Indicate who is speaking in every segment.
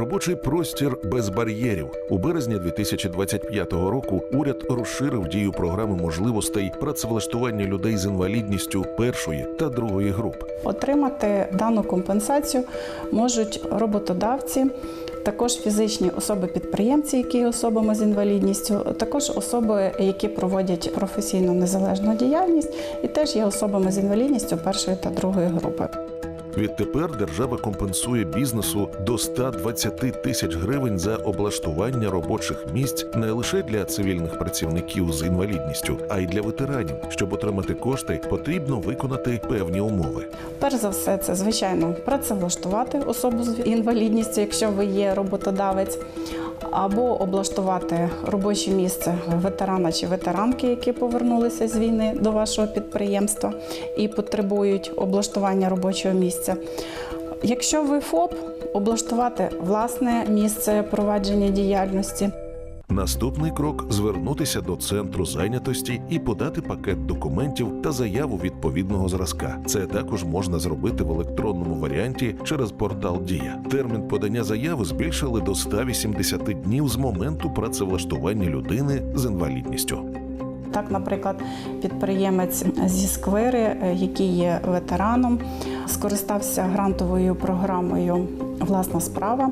Speaker 1: Робочий простір без бар'єрів у березні 2025 року. Уряд розширив дію програми можливостей працевлаштування людей з інвалідністю першої та другої груп.
Speaker 2: Отримати дану компенсацію можуть роботодавці, також фізичні особи-підприємці, які є особами з інвалідністю, також особи, які проводять професійну незалежну діяльність, і теж є особами з інвалідністю першої та другої групи.
Speaker 1: Відтепер держава компенсує бізнесу до 120 тисяч гривень за облаштування робочих місць не лише для цивільних працівників з інвалідністю, а й для ветеранів. Щоб отримати кошти, потрібно виконати певні умови.
Speaker 2: Перш за все, це звичайно працевлаштувати особу з інвалідністю, якщо ви є роботодавець, або облаштувати робоче місце ветерана чи ветеранки, які повернулися з війни до вашого підприємства і потребують облаштування робочого місця. Якщо ви ФОП, облаштувати власне місце провадження діяльності.
Speaker 1: Наступний крок звернутися до центру зайнятості і подати пакет документів та заяву відповідного зразка. Це також можна зробити в електронному варіанті через портал Дія. Термін подання заяви збільшили до 180 днів з моменту працевлаштування людини з інвалідністю.
Speaker 2: Так, наприклад, підприємець зі сквери, е, який є ветераном, скористався грантовою програмою Власна справа,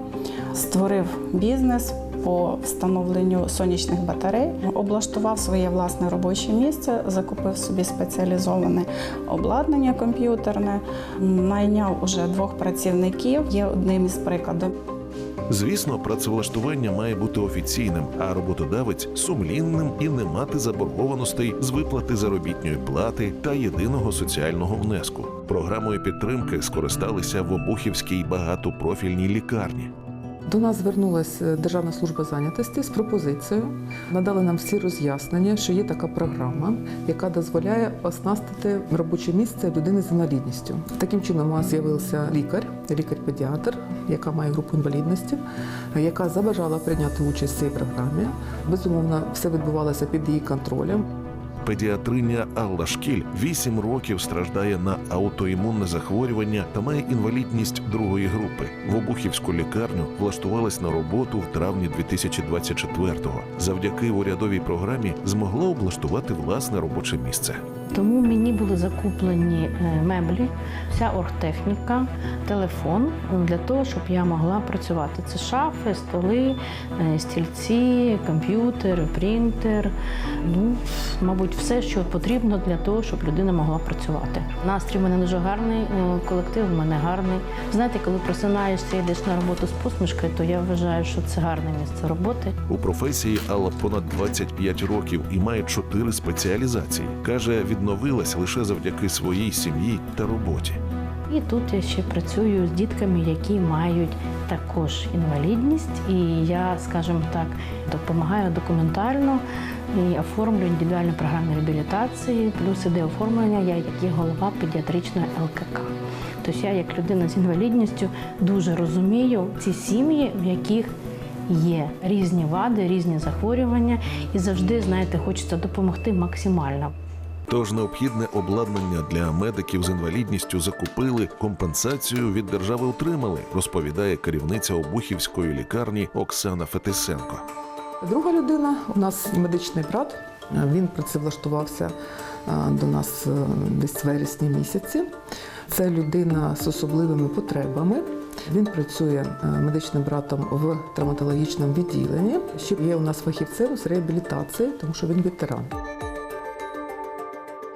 Speaker 2: створив бізнес по встановленню сонячних батарей, облаштував своє власне робоче місце, закупив собі спеціалізоване обладнання комп'ютерне, найняв уже двох працівників. Є одним із прикладів.
Speaker 1: Звісно, працевлаштування має бути офіційним, а роботодавець сумлінним і не мати заборгованостей з виплати заробітної плати та єдиного соціального внеску. Програмою підтримки скористалися в Обухівській багатопрофільній лікарні.
Speaker 3: До нас звернулася Державна служба зайнятості з пропозицією. Надали нам всі роз'яснення, що є така програма, яка дозволяє оснастити робоче місце людини з інвалідністю. Таким чином, у нас з'явився лікар, лікар-педіатр, яка має групу інвалідності, яка забажала прийняти участь в цій програмі. Безумовно, все відбувалося під її контролем.
Speaker 1: Педіатриня Алла Шкіль 8 років страждає на аутоімунне захворювання та має інвалідність другої групи. В Обухівську лікарню влаштувалась на роботу в травні 2024-го. Завдяки урядовій програмі змогла облаштувати власне робоче місце.
Speaker 4: Тому мені були закуплені е, меблі, вся оргтехніка, телефон для того, щоб я могла працювати. Це шафи, столи, е, стільці, комп'ютер, принтер. Ну, мабуть, все, що потрібно для того, щоб людина могла працювати. Настрій в мене дуже гарний, е, колектив в мене гарний. Знаєте, коли просинаєшся і йдеш на роботу з посмішкою, то я вважаю, що це гарне місце роботи.
Speaker 1: У професії Алла понад 25 років і має чотири спеціалізації. каже, відновилась лише завдяки своїй сім'ї та роботі.
Speaker 4: І тут я ще працюю з дітками, які мають також інвалідність, і я, скажімо так, допомагаю документально і оформлюю індивідуальні програми реабілітації, плюс іде оформлення, я як є голова педіатричної ЛКК. Тобто я, як людина з інвалідністю, дуже розумію ці сім'ї, в яких є різні вади, різні захворювання, і завжди, знаєте, хочеться допомогти максимально.
Speaker 1: Тож необхідне обладнання для медиків з інвалідністю закупили, компенсацію від держави отримали, розповідає керівниця Обухівської лікарні Оксана Фетисенко.
Speaker 3: Друга людина у нас медичний брат. Він працевлаштувався до нас е, десь в вересні місяці. Це людина з особливими потребами. Він працює е, медичним братом в травматологічному відділенні. Ще є у нас фахівцем з реабілітації, тому що він ветеран.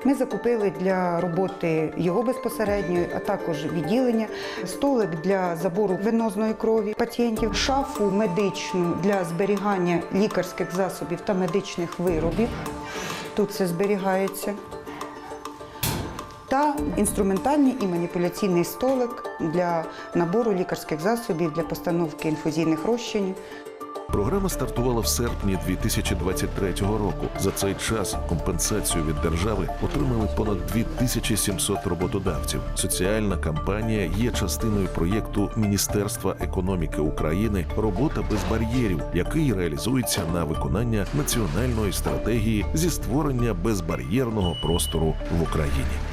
Speaker 5: Ми закупили для роботи його безпосередньо, а також відділення, столик для забору венозної крові пацієнтів, шафу медичну для зберігання лікарських засобів та медичних виробів. Тут це зберігається. Та інструментальний і маніпуляційний столик для набору лікарських засобів для постановки інфузійних розчинів.
Speaker 1: Програма стартувала в серпні 2023 року. За цей час компенсацію від держави отримали понад 2700 роботодавців. Соціальна кампанія є частиною проєкту Міністерства економіки України Робота без бар'єрів, який реалізується на виконання національної стратегії зі створення безбар'єрного простору в Україні.